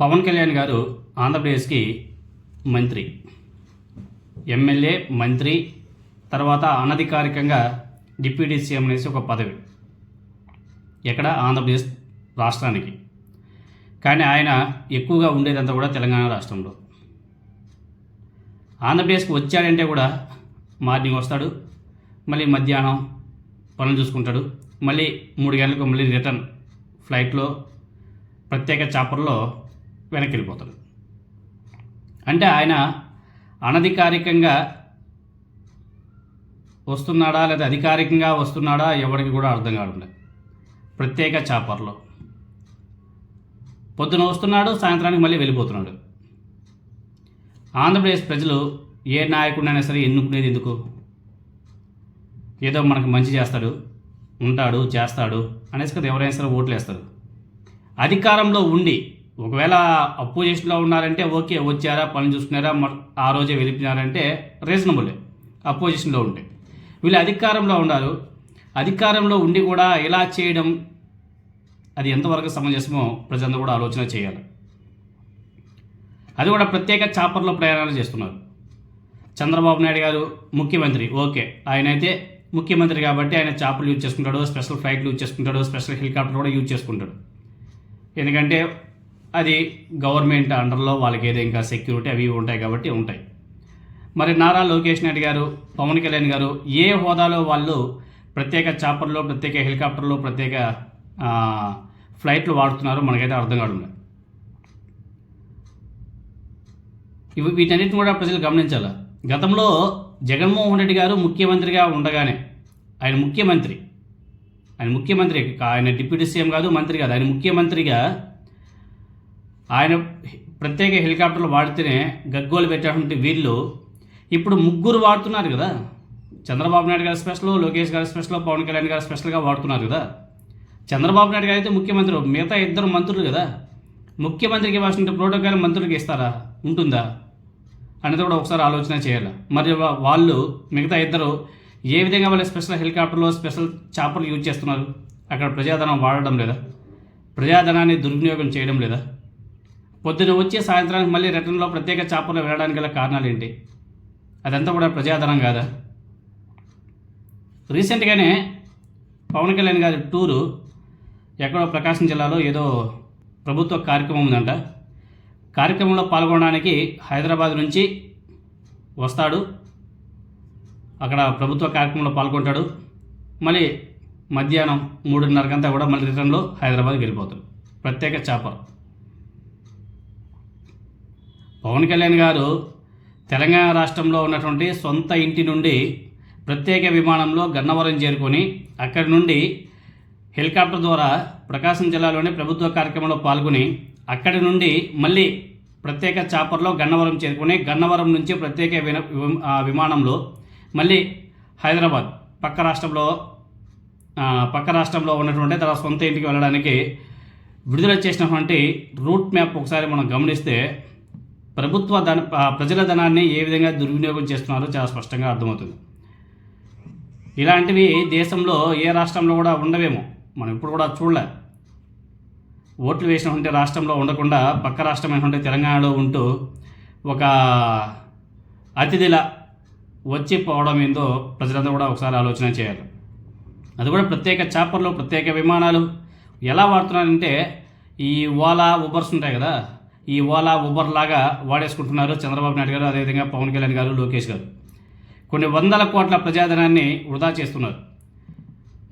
పవన్ కళ్యాణ్ గారు ఆంధ్రప్రదేశ్కి మంత్రి ఎమ్మెల్యే మంత్రి తర్వాత అనధికారికంగా డిప్యూటీ సీఎం అనేసి ఒక పదవి. ఎక్కడ? ఆంధ్రప్రదేశ్ రాష్ట్రానికి. కానీ ఆయన ఎక్కువగా ఉండేదంతా కూడా తెలంగాణ రాష్ట్రంలో. ఆంధ్రప్రదేశ్కి వచ్చాడంటే కూడా మార్నింగ్ వస్తాడు మళ్ళీ మధ్యాహ్నం పనులు చూసుకుంటాడు మళ్ళీ మూడు గంటలకు మళ్ళీ రిటర్న్ ఫ్లైట్లో ప్రత్యేక చాపర్లో వెనక్కి వెళ్ళిపోతాడు అంటే ఆయన అనధికారికంగా వస్తున్నాడా లేదా అధికారికంగా వస్తున్నాడా ఎవరికి కూడా అర్థం కావడం ప్రత్యేక చాపర్లో. పొద్దున వస్తున్నాడు సాయంత్రానికి మళ్ళీ వెళ్ళిపోతున్నాడు. ఆంధ్రప్రదేశ్ ప్రజలు ఏ నాయకుడినైనా సరే ఎన్నుకునేది ఎందుకు? ఏదో మనకు మంచి చేస్తాడు ఉంటాడు చేస్తాడు అనేసి కదా ఎవరైనా సరే ఓట్లు వేస్తారు అధికారంలో ఉండి ఒకవేళ అపోజిషన్లో ఉన్నారంటే ఓకే వచ్చారా పని చూసుకున్నారా మ- ఆ రోజే వెళ్ళిపోయినారంటే రీజనబులే అపోజిషన్లో ఉంటే. వీళ్ళు అధికారంలో ఉన్నారు అధికారంలో ఉండి కూడా ఇలా చేయడం అది ఎంతవరకు సమంజసమో ప్రజలందరూ కూడా ఆలోచన చేయాలి. అది కూడా ప్రత్యేక చాపర్లో ప్రయాణాలు చేస్తున్నారు. చంద్రబాబు నాయుడు గారు ముఖ్యమంత్రి ఓకే. ఆయన అయితే ముఖ్యమంత్రి కాబట్టి ఆయన చాపలు యూజ్ చేసుకుంటాడు స్పెషల్ ఫ్లైట్లు యూజ్ చేసుకుంటాడు స్పెషల్ హెలికాప్టర్ కూడా యూజ్ చేసుకుంటాడు. ఎందుకంటే అది గవర్నమెంట్ అండర్లో వాళ్ళకి ఏదో ఇంకా సెక్యూరిటీ అవి ఉంటాయి కాబట్టి ఉంటాయి. మరి నారా లోకేష్ నాయుడు గారు పవన్ కళ్యాణ్ గారు ఏ హోదాలో వాళ్ళు ప్రత్యేక చాపర్లో ప్రత్యేక హెలికాప్టర్లో ప్రత్యేక ఫ్లైట్లు వాడుతున్నారో మనకైతే అర్థం కావడం ఇవి వీటన్నిటిని కూడా ప్రజలు గమనించాలి? గతంలో జగన్మోహన్ రెడ్డి గారు ముఖ్యమంత్రిగా ఉండగానే ఆయన ముఖ్యమంత్రి. ఆయన ముఖ్యమంత్రి ఆయన డిప్యూటీ సీఎం కాదు మంత్రి కాదు. ఆయన ముఖ్యమంత్రిగా ఆయన ప్రత్యేక హెలికాప్టర్లు వాడితేనే గగ్గోలు పెట్టేటువంటి వీళ్ళు ఇప్పుడు ముగ్గురు వాడుతున్నారు కదా. చంద్రబాబు నాయుడు గారి స్పెషల్ లోకేష్ గారి స్పెషల్ పవన్ కళ్యాణ్ గారు స్పెషల్గా వాడుతున్నారు కదా. చంద్రబాబు నాయుడు గారు అయితే ముఖ్యమంత్రి మిగతా ఇద్దరు మంత్రులు కదా. ముఖ్యమంత్రికి ఇవ్వాల్సిన ప్రోటోకాల్ మంత్రులకి ఇస్తారా? ఉంటుందా? అనేది కూడా ఒకసారి ఆలోచన చేయాలి. మరి వాళ్ళు మిగతా ఇద్దరు ఏ విధంగా వాళ్ళు స్పెషల్ హెలికాప్టర్లో స్పెషల్ చాపర్లు యూజ్ చేస్తున్నారు? అక్కడ ప్రజాధనం వాడడం లేదా? ప్రజాధనాన్ని దుర్వినియోగం చేయడం లేదా? పొద్దున వచ్చి సాయంత్రానికి మళ్ళీ రిటర్న్లో ప్రత్యేక చాపర్లు వెళ్ళడానికి గల కారణాలు ఏంటి అదంతా కూడా ప్రజాధనం కాదా? రీసెంట్గానే పవన్ కళ్యాణ్ గారి టూరు ఎక్కడో ప్రకాశం జిల్లాలో ఏదో ప్రభుత్వ కార్యక్రమం ఉందంట. కార్యక్రమంలో పాల్గొనడానికి హైదరాబాద్ నుంచి వస్తాడు. అక్కడ ప్రభుత్వ కార్యక్రమంలో పాల్గొంటాడు. మళ్ళీ మధ్యాహ్నం మూడున్నరకంతా కూడా మళ్ళీ రిటర్న్లో హైదరాబాద్కి వెళ్ళిపోతాడు. ప్రత్యేక చేపలు పవన్ కళ్యాణ్ గారు తెలంగాణ రాష్ట్రంలో ఉన్నటువంటి సొంత ఇంటి నుండి ప్రత్యేక విమానంలో గన్నవరం చేరుకొని అక్కడి నుండి హెలికాప్టర్ ద్వారా ప్రకాశం జిల్లాలోని ప్రభుత్వ కార్యక్రమంలో పాల్గొని అక్కడి నుండి మళ్ళీ ప్రత్యేక చాపర్లో గన్నవరం చేరుకొని గన్నవరం నుంచి ప్రత్యేక విన- విమానంలో మళ్ళీ హైదరాబాద్ పక్క రాష్ట్రంలో పక్క రాష్ట్రంలో ఉన్నటువంటి తన సొంత ఇంటికి వెళ్ళడానికి విడుదల చేసినటువంటి రూట్ మ్యాప్ ఒకసారి మనం గమనిస్తే ప్రభుత్వ ధన ప్రజల ధనాన్ని ఏ విధంగా దుర్వినియోగం చేస్తున్నారో చాలా స్పష్టంగా అర్థమవుతుంది. ఇలాంటివి దేశంలో ఏ రాష్ట్రంలో కూడా ఉండవేమో. మనం ఇప్పుడు కూడా చూడలే. ఓట్లు వేసినటువంటి రాష్ట్రంలో ఉండకుండా పక్క రాష్ట్రమైనటువంటి తెలంగాణలో ఉంటూ ఒక అతిథిలా వచ్చి పోవడం ఏందో ప్రజలందరూ కూడా ఒకసారి ఆలోచన చేయాలి. అది కూడా ప్రత్యేక చాపర్లు ప్రత్యేక విమానాలు ఎలా వాడుతున్నారంటే ఈ ఓలా ఉబర్స్ ఉంటాయి కదా ఈ ఓలా ఉబర్ లాగా వాడేసుకుంటున్నారు చంద్రబాబు నాయుడు గారు అదేవిధంగా పవన్ కళ్యాణ్ గారు లోకేష్ గారు. కొన్ని వందల కోట్ల ప్రజాధనాన్ని వృధా చేస్తున్నారు.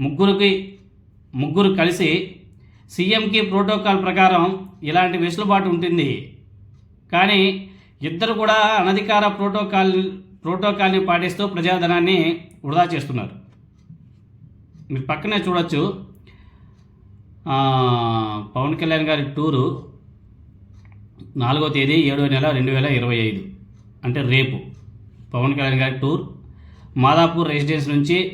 ముగ్గురికి ముగ్గురు కలిసి సీఎంకి ప్రోటోకాల్ ప్రకారం ఇలాంటి వెసులుబాటు ఉంటుంది. కానీ ఇద్దరు కూడా అనధికార ప్రోటోకాల్ ప్రోటోకాల్ని పాటిస్తూ ప్రజాధనాన్ని వృధా చేస్తున్నారు. మీరు పక్కనే చూడొచ్చు. పవన్ కళ్యాణ్ గారి టూరు నాలుగో తేదీ ఏడో నెల రెండు వేల ఇరవై ఐదు. అంటే రేపు. పవన్ కళ్యాణ్ గారి టూర్. మాదాపూర్ రెసిడెన్స్ నుంచి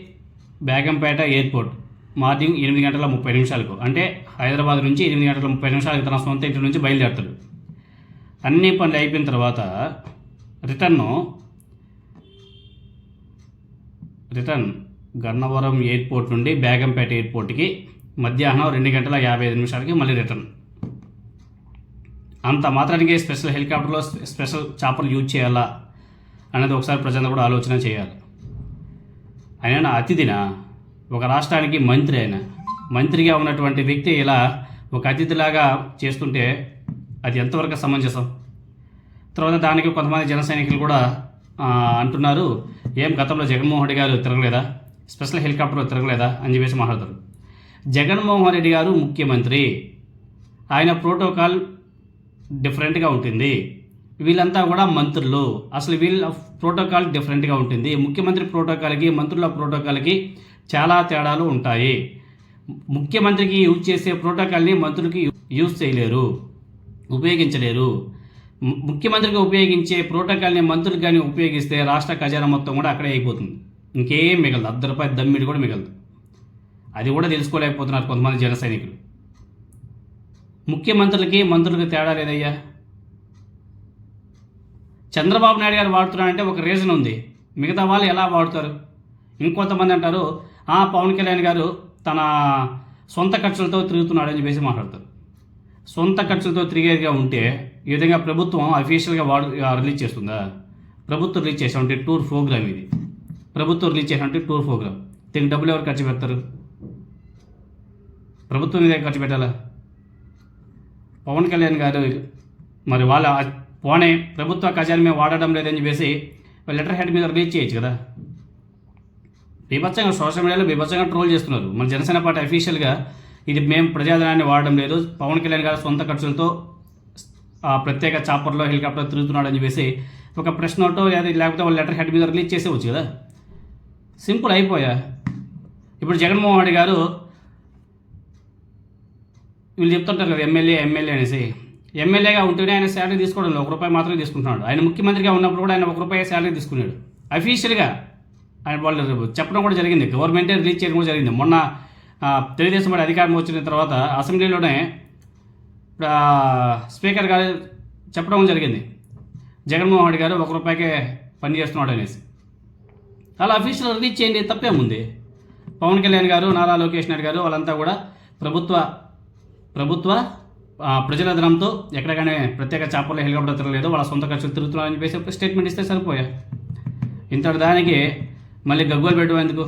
బేగంపేట ఎయిర్పోర్ట్. మార్నింగ్ ఎనిమిది గంటల ముప్పై నిమిషాలకు. అంటే హైదరాబాద్ నుంచి ఎనిమిది గంటల ముప్పై నిమిషాలకు తన సొంత ఇంటి నుంచి బయలుదేరుతాడు. అన్ని పనులు అయిపోయిన తర్వాత రిటర్ను రిటర్న్ గన్నవరం ఎయిర్పోర్ట్ నుండి బేగంపేట ఎయిర్పోర్ట్కి మధ్యాహ్నం రెండు గంటల యాభై ఐదు నిమిషాలకి మళ్ళీ రిటర్న్. అంత మాత్రానికి స్పెషల్ హెలికాప్టర్లో స్పెషల్ చాపర్లు యూజ్ చేయాలా అనేది ఒకసారి ప్రజలు కూడా ఆలోచన చేయాలి. ఆయన అతిథినా ఒక రాష్ట్రానికి మంత్రి ఆయన మంత్రిగా ఉన్నటువంటి వ్యక్తి ఇలా ఒక అతిథిలాగా చేస్తుంటే అది ఎంతవరకు సమంజసం? తర్వాత దానికి కొంతమంది జన సైనికులు కూడా అంటున్నారు ఏం గతంలో జగన్మోహన్ రెడ్డి గారు తిరగలేదా? స్పెషల్ హెలికాప్టర్లో తిరగలేదా? అని చెప్పేసి మాట్లాడతారు. జగన్మోహన్ రెడ్డి గారు ముఖ్యమంత్రి. ఆయన ప్రోటోకాల్ డిఫరెంట్గా ఉంటుంది. వీళ్ళంతా కూడా మంత్రులు. అసలు వీళ్ళ ప్రోటోకాల్ డిఫరెంట్గా ఉంటుంది. ముఖ్యమంత్రి ప్రోటోకాల్కి మంత్రుల ప్రోటోకాల్కి చాలా తేడాలు ఉంటాయి. ముఖ్యమంత్రికి యూజ్ చేసే ప్రోటోకాల్ని మంత్రులకి యూజ్ చేయలేరు ఉపయోగించలేరు. ముఖ్యమంత్రికి ఉపయోగించే ప్రోటోకాల్ని మంత్రులు కానీ ఉపయోగిస్తే రాష్ట్ర ఖజానా మొత్తం కూడా అక్కడే అయిపోతుంది. ఇంకేం మిగలదు. అర్ధ రూపాయి దమ్మిడి కూడా మిగలదు. అది కూడా తెలుసుకోలేకపోతున్నారు కొంతమంది జన సైనికులు. ముఖ్యమంత్రులకి మంత్రులకి తేడా లేదయ్యా. చంద్రబాబు నాయుడు గారు వాడుతున్నారంటే ఒక రీజన్ ఉంది. మిగతా వాళ్ళు ఎలా వాడుతారు? ఇంకొంతమంది అంటారు ఆ పవన్ కళ్యాణ్ గారు తన సొంత ఖర్చులతో తిరుగుతున్నాడని చెప్పేసి మాట్లాడతారు. సొంత ఖర్చులతో తిరిగేదిగా ఉంటే ఈ విధంగా ప్రభుత్వం అఫీషియల్గా వాడు రిలీజ్ చేస్తుందా? ప్రభుత్వం రిలీజ్ చేసామంటే టూర్ ప్రోగ్రామ్ ఇది. ప్రభుత్వం రిలీజ్ చేసామంటే టూర్ ప్రోగ్రామ్ దీనికి డబ్బులు ఎవరు ఖర్చు పెడతారు? ప్రభుత్వం మీద ఖర్చు పెట్టాలా? పవన్ కళ్యాణ్ గారు మరి వాళ్ళ పోనే ప్రభుత్వ ఖజానా మేము వాడడం లేదని చెప్పేసి లెటర్ హెడ్ మీద రిలీజ్ చేయొచ్చు కదా. బీభత్సంగా సోషల్ మీడియాలో బీభత్సంగా ట్రోల్ చేస్తున్నారు. మన జనసేన పార్టీ అఫీషియల్గా ఇది మేము ప్రజాధనాన్ని వాడడం లేదు. పవన్ కళ్యాణ్ గారు సొంత ఖర్చులతో ఆ ప్రత్యేక చాపర్లో హెలికాప్టర్ తిరుగుతున్నాడు అని చెప్పేసి ఒక ప్రశ్న ఒకటో లేకపోతే వాళ్ళ లెటర్ హెడ్ మీద రిలీజ్ చేసేవచ్చు కదా. సింపుల్ అయిపోయా. ఇప్పుడు జగన్మోహన్ రెడ్డి గారు వీళ్ళు చెప్తుంటారు కదా ఎమ్మెల్యే ఎమ్మెల్యే అనేసి. ఎమ్మెల్యేగా ఉంటేనే ఆయన శాలరీ తీసుకోవడం ఒక రూపాయి మాత్రమే తీసుకుంటున్నాడు. ఆయన ముఖ్యమంత్రిగా ఉన్నప్పుడు కూడా ఆయన ఒక రూపాయి శాలరీ తీసుకున్నాడు. అఫీషియల్గా ఆయన వాళ్ళు చెప్పడం కూడా జరిగింది. గవర్నమెంటే రిలీజ్ చేయడం కూడా జరిగింది. మొన్న తెలుగుదేశం పార్టీ అధికారం వచ్చిన తర్వాత అసెంబ్లీలోనే స్పీకర్ గారు చెప్పడం జరిగింది. జగన్మోహన్ రెడ్డి గారు ఒక రూపాయికే పని చేస్తున్నాడు అనేసి. అలా అఫీషియల్ రిలీజ్ చేయండి తప్పేముంది? పవన్ కళ్యాణ్ గారు నారా లోకేష్ నాయుడు గారు వాళ్ళంతా కూడా ప్రభుత్వ ప్రభుత్వ ప్రజల ధనంతో ఎక్కడగానే ప్రత్యేక చేపలు హెలికాప్టర్ తిరగలేదు వాళ్ళ సొంత ఖర్చులు తిరుగుతున్నారని చెప్పేసి స్టేట్మెంట్ ఇస్తే సరిపోయా? ఇంతటి దానికి మళ్ళీ గగ్గోలు పెట్టడం ఎందుకు?